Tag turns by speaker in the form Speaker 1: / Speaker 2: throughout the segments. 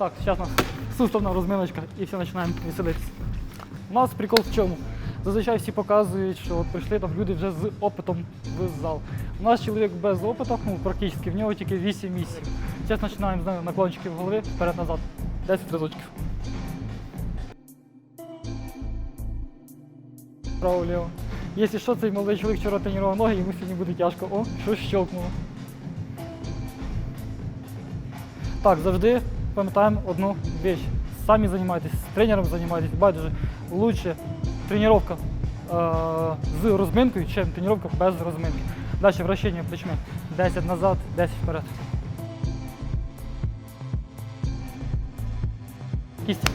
Speaker 1: Так, зараз у нас суставна розминочка і все починаємо веселитися. У нас прикол в чому? Зазвичай всі показують, що от прийшли там люди вже з опитом в зал. У нас чоловік без опиту, ну практично, в нього тільки 8 місяців. Зараз починаємо з наклончиків голови вперед-назад. 10 разочків. Право-ліво. Якщо що, цей молодий чоловік вчора тренував ноги, йому сьогодні буде тяжко. О, щось щелкнуло. Так, завжди пам'ятаємо одну річ. Самі займайтесь, з тренером займайтесь, байдуже. Лучше тренування е- з розминкою, ніж тренування без розминки. Далі вращення плечми. 10 назад, 10 вперед. Кісті.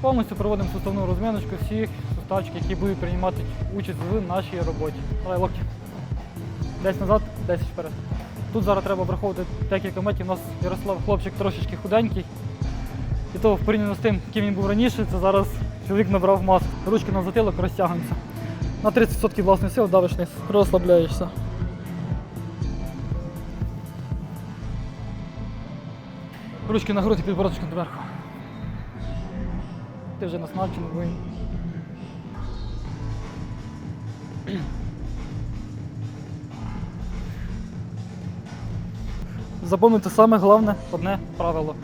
Speaker 1: Повністю проводимо суставну розминочку всіх суставчиків, які будуть приймати участь в нашій роботі. Давай локті. 10 назад, 10 вперед. Тут зараз треба враховувати декілька метрів. У нас Ярослав хлопчик трошечки худенький. І то в порівняно з тим, ким він був раніше, це зараз чоловік набрав масу. Ручки на затилок розтягуємося. На 30% власної сили давиш вниз, розслабляєшся. Ручки на груди, підбородочком доверху. Ти вже наснащений воїн. Запам'ятайте саме головне одне правило.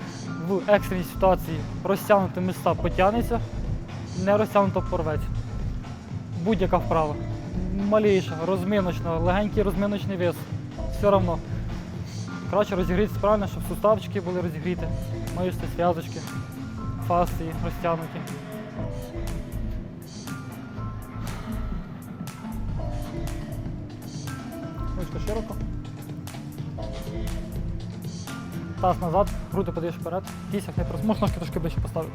Speaker 1: В екстреній ситуації розтягнуте міста потягнеться, не розтягнуто порветься. Будь-яка вправа. Маліша, розминочна, легенький розминочний вес. Все одно. Краще розігрітися правильно, щоб суставчики були розігріті, мишці, зв'язочки, фасції розтягнуті. Ручка широко. Таз назад, груди подаєш вперед, кісях не прос. Можеш ножки трошки ближче поставити.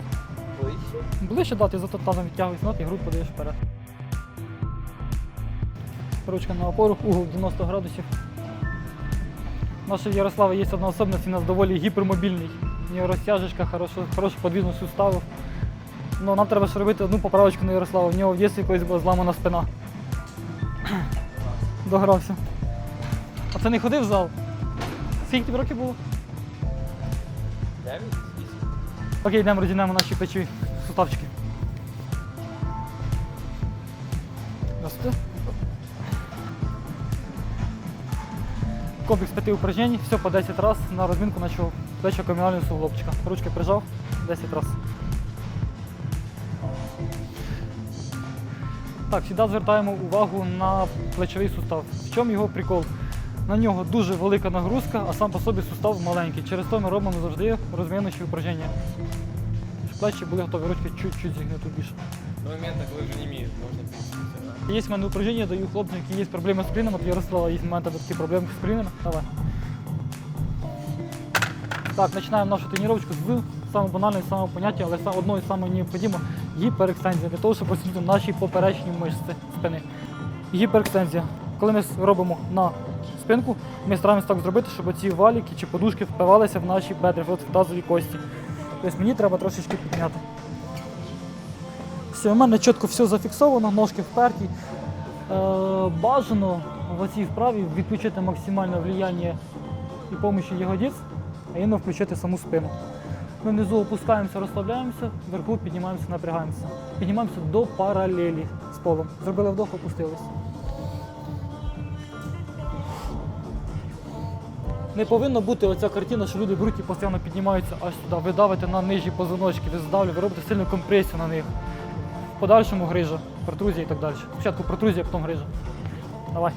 Speaker 2: Ближче?
Speaker 1: Ближче дати, зато тазом відтягуєш нот і грудь подаєш вперед. Ручка на опору, угол 90 градусів. У нашого Ярослава є одна особливість, він у нас доволі гіпермобільний. У нього розтяжечка, хороша, хорошу подвійну суставу. Ну, нам треба ще робити одну поправочку на Ярослава. В нього в дійстві колись була зламана спина. Догрався. А це не ходив в зал? Скільки тобі років було?
Speaker 2: Дев'ять? Вісім?
Speaker 1: Окей, йдемо розійдемо наші печі суставчики. Рости. Комплекс п'яти упражнень, все по 10 раз на розмінку нашого плеча комінального суглобчика. Ручки прижав 10 раз. Так, завжди звертаємо увагу на плечовий сустав. В чому його прикол? На нього дуже велика нагрузка, а сам по собі сустав маленький. Через то ми робимо завжди розміночі упражнення. Щоб плечі були готові, ручки чуть-чуть зігнути більше.
Speaker 2: До моменту, коли вже не вміють, можна принципі.
Speaker 1: Є в мене упражнення, даю хлопцям, які є проблеми з коліном. От Ярослава, є в мене такі проблеми з колінами. Давай. Так, починаємо нашу тренування з самого банального, самого поняття, але одного і самого необхідного гіперекстензія для того, щоб посилити наші поперечні мишці спини. Гіперекстензія. Коли ми робимо на спинку, ми стараємося так зробити, щоб ці валіки чи подушки впивалися в наші бедри, в тазові кості. Тобто мені треба трошечки підняти. Все, у мене чітко все зафіксовано, ножки вперті. Е, бажано в цій вправі відключити максимальне влияння і допомогою ягодиць, а іменно включити саму спину. Ми внизу опускаємося, розслабляємося, вверху піднімаємося, напрягаємося. Піднімаємося до паралелі з полом. Зробили вдох, опустились. Не повинно бути оця картина, що люди беруть і постійно піднімаються аж сюди. Ви давите на нижні позвоночки, ви здавлюєте, ви робите сильну компресію на них. В подальшому грижа, протрузія і так далі. Спочатку протрузія, потім грижа. Давай.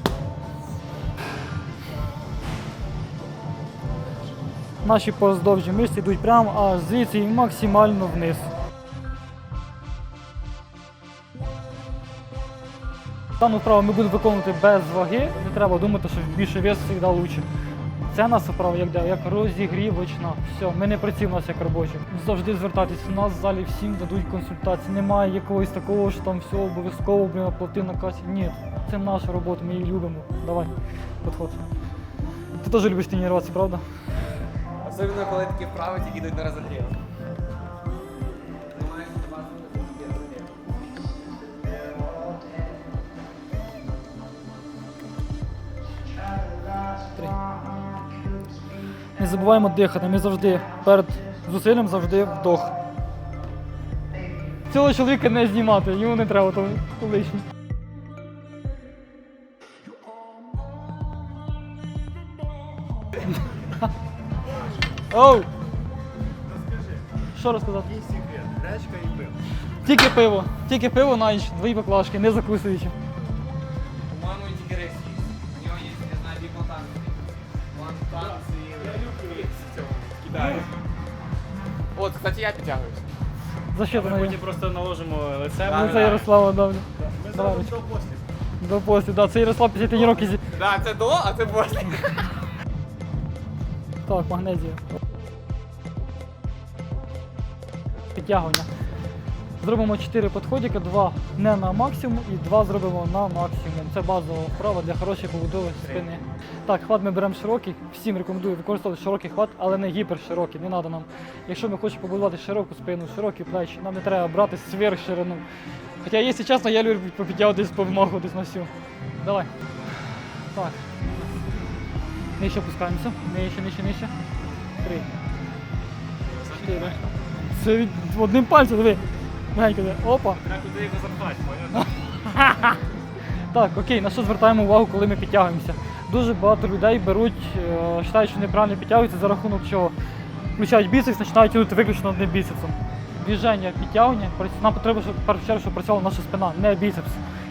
Speaker 1: Наші поздовжі мишці йдуть прямо, а звідси і максимально вниз. Дану вправу ми будемо виконувати без ваги, не треба думати, що більше вес завжди краще. Це нас справа як, де, як розігрівочна. Все, ми не працюємо як робочі. Завжди звертатись. У нас в залі всім дадуть консультації. Немає якогось такого, що там все обов'язково блін, оплати на касі. Ні, це наша робота, ми її любимо. Давай, підходь. Ти теж любиш тренуватися, правда?
Speaker 2: Особливо, коли такі вправи тільки йдуть на розогрів.
Speaker 1: Не забуваємо дихати. Ми завжди перед зусиллям завжди вдох. Цього чоловіка не знімати, йому не треба то лишнє. Оу! Що розказати?
Speaker 3: Який секрет? Гречка і пиво.
Speaker 1: Тільки пиво, тільки пиво на ніч, дві баклажки, не закусуючи.
Speaker 2: От, кстати, я підтягуюсь.
Speaker 1: За що ти
Speaker 3: Ми потім просто наложимо лице.
Speaker 2: Да,
Speaker 1: Ну це Ярослава давно.
Speaker 3: Ми зробимо до послі.
Speaker 1: До послі, да, це Ярослав після тренування зі.
Speaker 2: Да, це до, а це після.
Speaker 1: Так, магнезія. Підтягування. Зробимо 4 підходики, 2 не на максимум і 2 зробимо на максимум. Це базова вправа для хорошої побудови спини. Так, хват ми беремо широкий. Всім рекомендую використовувати широкий хват, але не гіперширокий. Не треба нам. Якщо ми хочемо побудувати широку спину, широкі плечі, нам не треба брати сверхширину. Хоча, якщо чесно, я люблю попідтягуватись повмахуватись на всю. Давай. Так. Нижче опускаємося. Нижче, нижче, нижче. Три. Чотири. Це від одним пальцем, диви. Диви. Опа.
Speaker 3: Треба куди його запхати?
Speaker 1: Так, окей, на що звертаємо увагу, коли ми підтягуємося? Дуже багато людей беруть, е, вважають, що неправильно підтягуються за рахунок чого. Включають біцепс, починають тягнути виключно одним біцепсом. Двіження, підтягування, нам потрібно, щоб в першу чергу, щоб працювала наша спина, не біцепс.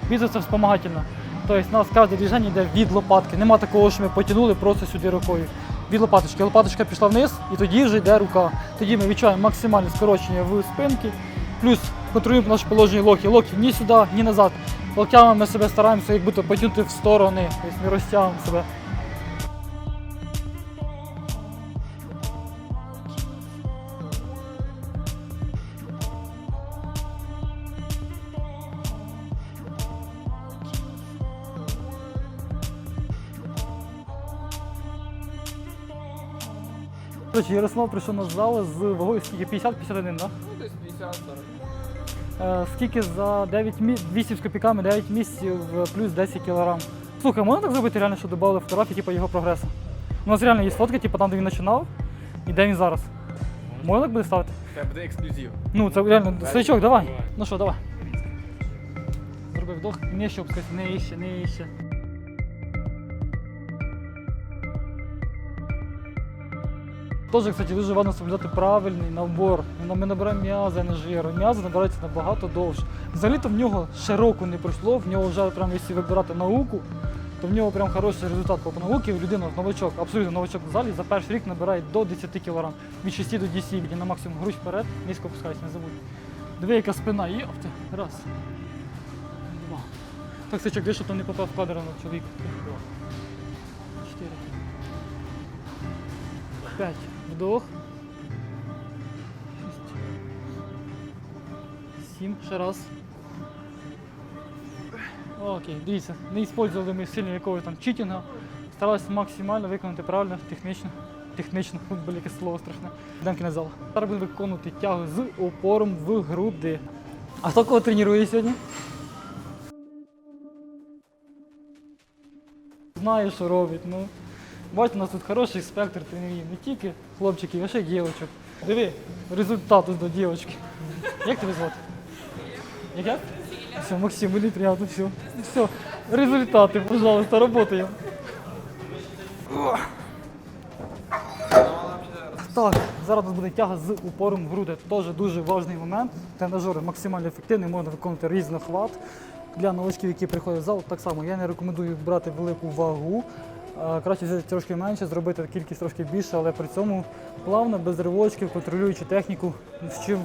Speaker 1: Біцепс це вспомагательно. Тобто у нас кожне движення йде від лопатки. Нема такого, що ми потягнули просто сюди рукою. Від лопаточки. Лопаточка пішла вниз і тоді вже йде рука. Тоді ми відчуваємо максимальне скорочення в спинки. Плюс контролюємо наше положення локтів. Локтів ні сюди, ні назад. Локтями ми себе стараємося як будто потягнути в сторони, тобто не розтягуємо себе. Ярослав прийшов на зал з вагою скільки 50-51, так? Да?
Speaker 2: Ну, десь 50 40.
Speaker 1: Е, скільки за 9 мі... 8 з копійками 9 місяців е, плюс 10 кілограм. Слухай, можна так зробити реально, що додали фотографії, типу його прогресу? У нас реально є фотки, типу там, де він починав і де він зараз. Можна так буде ставити?
Speaker 2: Це буде ексклюзив.
Speaker 1: Ну, це реально, свічок, давай. Ну що, давай. Зроби вдох, не щоб сказати, не іще, не нижче. Теж, кстати, дуже важливо соблюдати правильний набор. Ну, Ми набираємо м'язи, а не жиру. М'язи набираються набагато довше. Взагалі-то в нього ще не пройшло, в нього вже прям, якщо вибирати науку, то в нього прям хороший результат по науці. Людина, новачок, абсолютно новачок в залі, за перший рік набирає до 10 кг. Від 6 до 10, і на максимум грудь вперед, низько опускайся, не забудь. Диви, яка спина, йопти. Раз. Два. Так, сичок, де щоб там не попав кадр на чоловіка. Чотири. П'ять. Вдох. Шість. Сім. Ще раз. Окей, дивіться, не використовували ми сильно якогось там читінга. Старалися максимально виконати правильно, технічно. Технічно, блін, яке слово страшне. В кінець зала. Зараз будемо виконувати тягу з опором в груди. А хто кого тренує сьогодні? Знає, що робить. Ну, бачите, у нас тут хороший спектр тренерів. Не тільки хлопчиків, а ще й дівчаток. Диви, результат до дівчатки. Як тебе звати? Як як? Все, Максим, мені приємно, все. Все, результати, пожалуйста, работаємо. Так, зараз буде тяга з упором в груди. Теж дуже важливий момент. Тренажери максимально ефективні, можна виконувати різнохват. Для новачків, які приходять в зал, так само я не рекомендую брати велику вагу. Краще взяти трошки менше, зробити кількість трошки більше, але при цьому плавно, без ривочків, контролюючи техніку,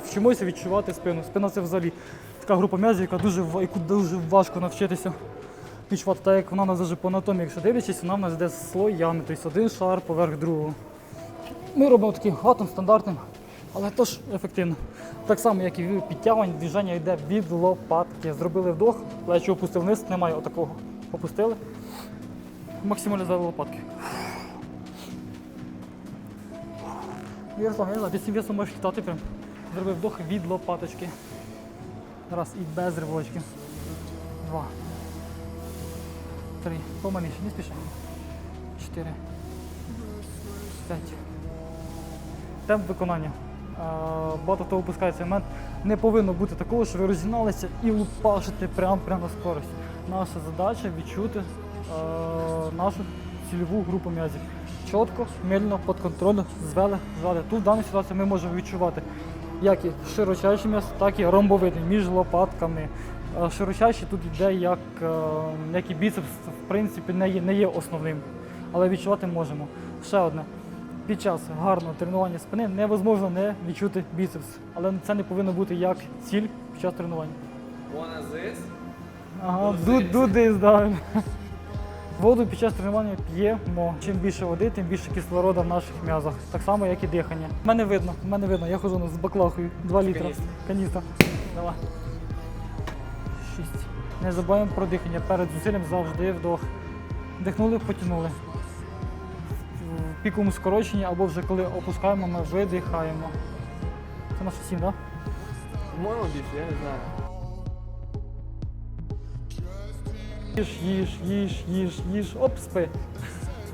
Speaker 1: вчимося відчувати спину. Спина це взагалі така група м'язів, яка дуже, яку дуже важко навчитися відчувати, так як вона у нас даже по анатомії, якщо дивлячись, вона в нас йде слоями, тобто один шар поверх другого. Ми робимо таким хватом стандартним, але теж ефективно. Так само, як і в підтягуванні, движення йде від лопатки. Зробили вдох, плечі опустили вниз, немає отакого. Опустили. Максималізували лопатки. Ярослав, я не знаю, весом можеш літати прям. Зробив вдох від лопаточки. Раз, і без ривочки. Два. Три. Поманіше, не спіши. Чотири. П'ять. Темп виконання. багато хто цей момент. Не повинно бути такого, що ви розігналися і лупашите прямо прямо на скорості. Наша задача відчути нашу цільову групу м'язів. Чітко, медленно, під контролем, звели, звели. Тут в даній ситуації ми можемо відчувати як і широчайший м'яз, так і ромбовидний між лопатками. Е, Широчайший тут йде як, е, як і біцепс, в принципі, не є, не є основним, але відчувати можемо. Ще одне. Під час гарного тренування спини невозможно не відчути біцепс, але це не повинно бути як ціль під час тренування.
Speaker 2: Is this.
Speaker 1: Ага, do, do this, да. Воду під час тренування п'ємо. Чим більше води, тим більше кислорода в наших м'язах. Так само, як і дихання. Мене видно, мене видно. Я ходжу з баклахою. 2 літра.
Speaker 2: Каністра.
Speaker 1: Давай. Шість. Не забуваємо про дихання. Перед зусиллям завжди вдох. Вдихнули, потягнули. В піковому скороченні або вже коли опускаємо, ми видихаємо. Це наше сім, так?
Speaker 2: По-моєму, більше, я не знаю.
Speaker 1: Їж, їж, їж, їж, їж, оп, спи.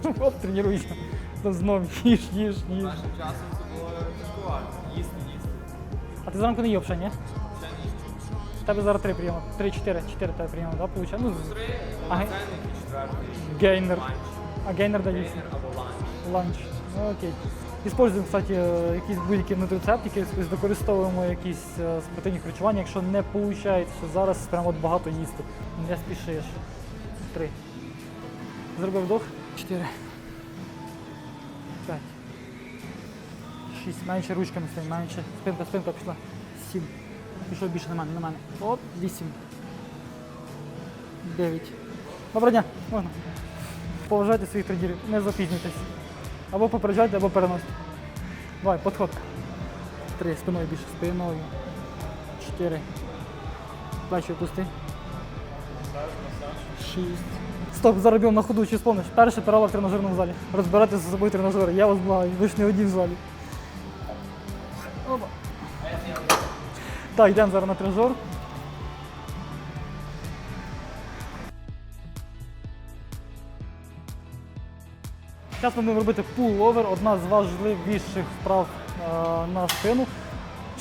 Speaker 1: Оп, тренуйся. Та знов їж, їж, їж.
Speaker 2: Нашим часом це було тяжкувато. Їсти, їсти.
Speaker 1: А ти зранку не їв ще, ні?
Speaker 2: Ще ні.
Speaker 1: В тебе зараз три прийоми. Три, чотири, тебе прийоми, так, виходить? Ну, з-
Speaker 2: Три,
Speaker 1: Ага.
Speaker 2: і четвертий.
Speaker 1: гейнер.
Speaker 2: Ланч.
Speaker 1: А гейнер дається.
Speaker 2: Гейнер або ланч.
Speaker 1: Ланч. Ну, окей. Іспользуємо, кстати, якісь будь-які нутрицептики, використовуємо якісь е, спортивні харчування, якщо не виходить, що зараз прямо от багато їсти. Не спішиш. Три. Зробив вдох. Чотири. П'ять. Шість. Менше ручками стань, менше. Спинка, спинка пішла. Сім. Пішов більше на мене, на мене. Оп, вісім. Дев'ять. Доброго дня, можна. Поважайте своїх тренерів, не запізнюйтесь. Або попереджайте, або переносите. Давай, підход. Три, спиною більше, спиною. Чотири. Плечі опусти. Шість. Стоп, бігом на ходу, чи спомниш? Перше перерва в тренажерному залі. Розбирати за собою тренажери. Я вас благаю, ви ж не одні в залі. Опа. Так, йдемо зараз на тренажер. Зараз ми будемо робити пул-овер, одна з важливіших вправ е, на спину.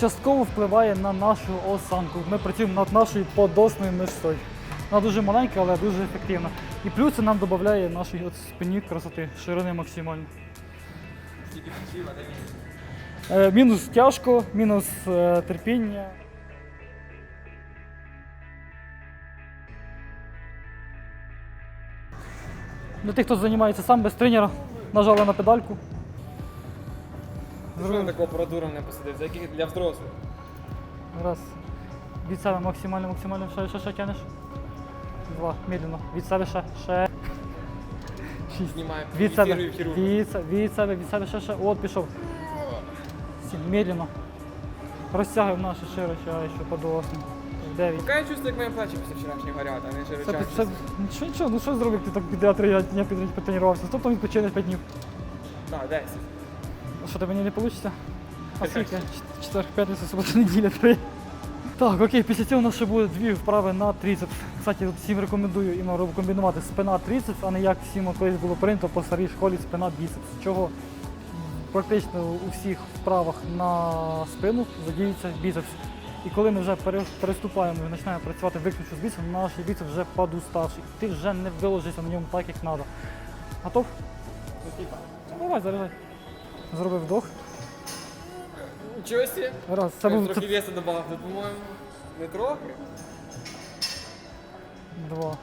Speaker 1: Частково впливає на нашу осанку. Ми працюємо над нашою подосною мишцею. Вона дуже маленька, але дуже ефективна. І плюс це нам додає нашій от спині красоти, ширини максимально. Е, мінус тяжко, мінус е, терпіння. Для тих, хто займається сам без тренера, нажали на педальку.
Speaker 2: Ти що на таку апаратуру не посадив? За яких для взрослих?
Speaker 1: Раз. Від себе максимально, максимально. Ще, ще, ще тянеш. Два. Медленно. Від себе ще. ще. Шість.
Speaker 2: Знімає.
Speaker 1: Від себе. Від, від себе, від себе, ще, ще. От пішов. Сім. Медленно. Розтягуємо наші шире, ще, ще подолосно. 9.
Speaker 2: Поки я чувствую, як мої плечі після вчорашнього горять, а не
Speaker 1: Це,
Speaker 2: під-
Speaker 1: це, жирочаться. нічого, нічого, ну що зробив, ти так підряд три дня підряд потренувався, тобто відпочинеш 5 днів.
Speaker 2: Так, 10.
Speaker 1: Ну Що, тебе не вийде? А скільки? Чет- Четвер, п'ятниця, субота, неділя, три. Так, окей, після цього у нас ще буде дві вправи на трицепс. Кстати, от всім рекомендую іменно роб- комбінувати спина трицепс, а не як всім колись було прийнято по старій школі спина біцепс. Чого практично у всіх вправах на спину задіється біцепс. І коли ми вже переступаємо і починаємо працювати виключно з біцепсом, наш біцепс вже подуставший. Ти вже не виложишся на ньому так, як треба. Готов? Ну, Давай, заряджай. Зробив вдох.
Speaker 2: Нічого собі.
Speaker 1: Раз. Це був
Speaker 2: трохи
Speaker 1: це,
Speaker 2: весу додав, по-моєму, не трохи.
Speaker 1: два.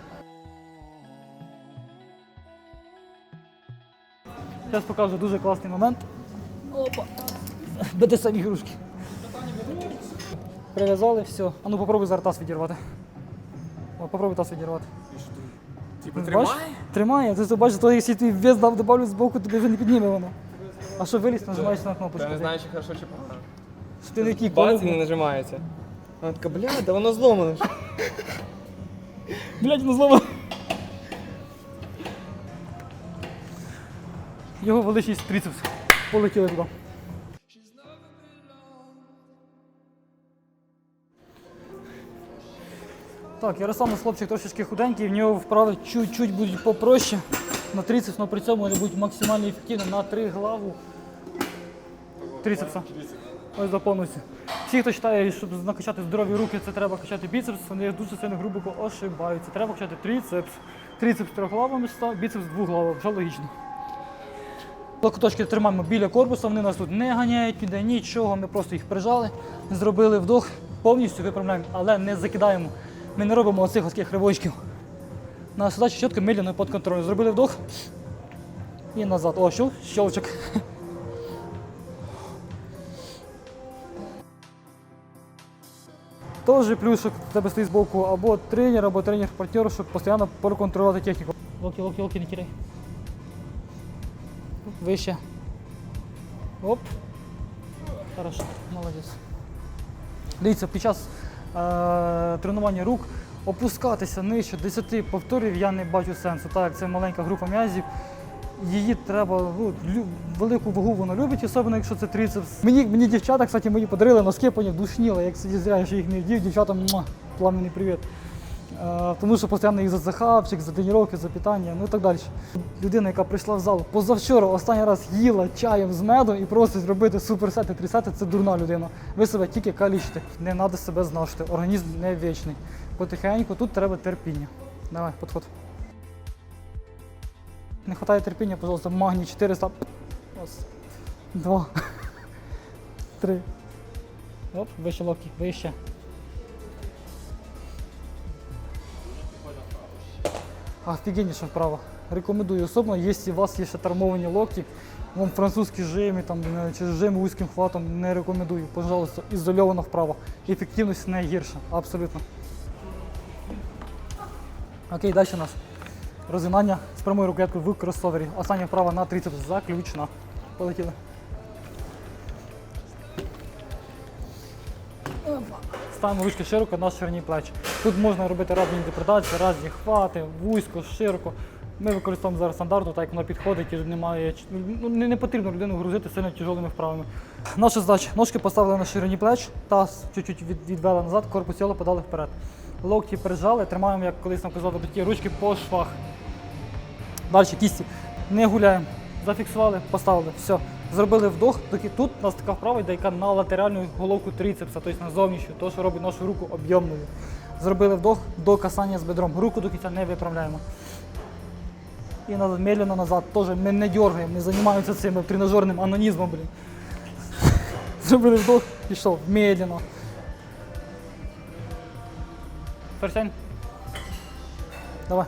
Speaker 1: Зараз покажу дуже класний момент. Опа. Буде самі ігрушки. Прив'язали, все. А ну попробуй зараз таз відірвати. О, попробуй таз відірвати.
Speaker 2: Типу,
Speaker 1: Ну, бачиш? Тримає. Ти бачиш, то якщо ти вес дав добавлю з боку, тобі вже не підніме воно. А що виліз, нажимаєш на кнопочку.
Speaker 2: Я не знаю, чи хорошо, чи погано.
Speaker 1: Що ти не тік,
Speaker 2: Бац, і не нажимається. Вона така, бля, да воно зломано. ж».
Speaker 1: Блядь, ну злома. Його величність трицепс. Полетіли туди. Так, Ярослав нас хлопчик трошечки худенький, в нього вправи чуть-чуть будуть попроще на трицепс, але при цьому вони будуть максимально ефективні на три главу трицепса. Ось за повністю. Всі, хто вважає, щоб накачати здорові руки, це треба качати біцепс, вони дуже сильно грубо ошибаються. Треба качати трицепс. Трицепс трьохглава мишця, біцепс двоглава, вже логічно. Локоточки тримаємо біля корпуса, вони нас тут не ганяють ніде, нічого. Ми просто їх прижали, зробили вдох, повністю виправляємо, але не закидаємо. Ми не робимо оцих оских ривочків. Наша задача чітко медленно під контролем. Зробили вдох і назад. О, щел, щелчок. Тоже плюсик в тебе стоїть збоку або тренер, або тренер-партнер, щоб постійно проконтролювати техніку. Локи, локи, локи, не тіряй. Вище. Оп. Хорошо, молодець. Дивіться, під час тренування рук опускатися нижче 10 повторів я не бачу сенсу. Так, це маленька група м'язів. Її треба, ну, велику вагу вона любить, особливо якщо це трицепс. Мені, мені дівчата, кстати, мої подарили носки, поняв, душніли. Як сидів зря, що їх не вдів, дівчатам муа, пламенний привіт. Е, тому що постійно їх за захапчик, за тренування, за питання, ну і так далі. Людина, яка прийшла в зал позавчора, останній раз їла чаєм з медом і просить зробити суперсети, трисети, це дурна людина. Ви себе тільки калічите, не треба себе знашити. Організм не вічний. Потихеньку тут треба терпіння. Давай, підход. Не вистачає терпіння, пожалуйста, магній 400. Раз, два, три. Оп, вище локті, вище. Офігенніше вправо. Рекомендую особливо, якщо у вас є ще травмовані локті, вам французькі жими там, е, чи жим вузьким хватом не рекомендую. Пожалуйста, ізольовано вправо. Ефективність не гірша, абсолютно. Окей, далі у нас. Розгинання з прямою рукояткою в кросовері. Остання вправа на трицепс заключна. Полетіли. Ставимо ручки широко на ширині плеч. Тут можна робити різні інтерпретації, різні хвати, вузько, широко. Ми використовуємо зараз стандартну, так як воно підходить і немає. Ну, не, потрібно людину грузити сильно тяжелими вправами. Наша задача. Ножки поставили на ширині плеч, таз чуть-чуть від, відвели назад, корпус тіла подали вперед. Локті прижали, тримаємо, як колись нам казали батьки, ручки по швах. Далі кісті. Не гуляємо. Зафіксували, поставили. Все. Зробили вдох, доки тут у нас така вправа йде, яка на латеральну головку трицепса, тобто на зовнішню, то, що робить нашу руку об'ємною. Зробили вдох до касання з бедром. Руку до кінця не виправляємо. І назад, медленно назад. Тоже ми не дергаємо, не займаємося цим тренажерним анонізмом, блін. Зробили вдох, пішов. Медленно. Персянь. Давай.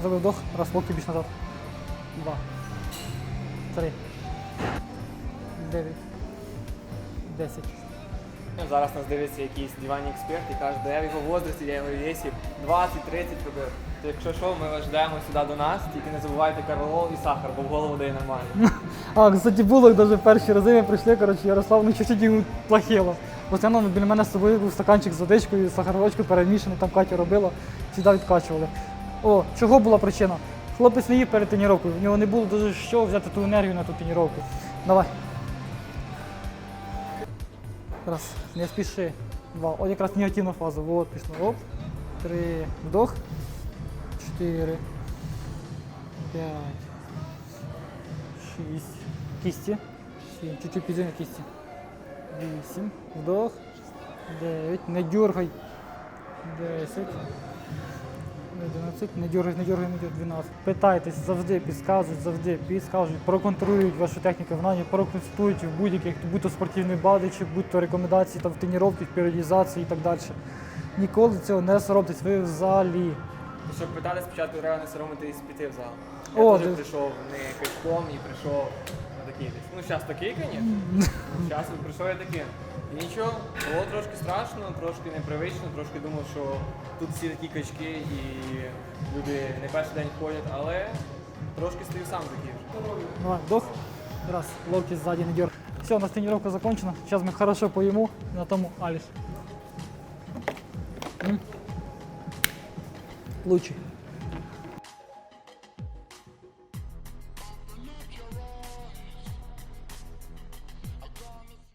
Speaker 1: Зробив вдох, раз локті більш назад. Два. Три. Дев'ять. Десять.
Speaker 2: Ну, Зараз нас дивиться якийсь диванний експерт і каже, да я в його возрасті, я його весі 20-30 робив. То якщо що, ми вас ждемо сюди до нас, тільки не забувайте карвалол і сахар, бо в голову дає нормально.
Speaker 1: А, кстати, було навіть перші рази ми прийшли, коротше, Ярослав, ну чуть-чуть йому. Постійно біля мене з собою був стаканчик з водичкою, сахарочку перемішаний, там Катя робила, завжди відкачували. О, чого була причина? Хлопець не їв перед тренуванням, в нього не було дуже що взяти ту енергію на ту тренування. Давай. Раз, не спіши. Два. От якраз негативна фаза. Вот пішло. Оп. Три. Вдох. Чотири. П'ять. Шість. Кисти. Сім. Чуть-чуть підійми кисти. Вісім. Вдох. Дев'ять. Не дергай. Десять. Одинадцять. Не дергай, не дергай, не дергай. Дванадцять. Питайтесь, завжди підказують, завжди підказують, проконтролюють вашу техніку виконання, проконсультують в будь-яких, будь то спортивні бади, чи будь то рекомендації там, в тренуваннях, в періодізації і так далі. Ніколи цього не соромтесь, ви взагалі.
Speaker 2: Щоб питати спочатку треба не соромитись піти в зал.
Speaker 1: О,
Speaker 2: Я теж
Speaker 1: ти-
Speaker 2: прийшов не качком і прийшов десь. Ну, зараз такий, звісно. Зараз прийшов я таким. І нічого, було трошки страшно, трошки непривично, трошки думав, що тут всі такі качки і люди не перший день ходять, але трошки стою сам такий.
Speaker 1: Давай, вдох. Раз, локти сзади не дергай. Все, у нас тренировка закончена. Сейчас мы хорошо поему на тому Алис. Лучший.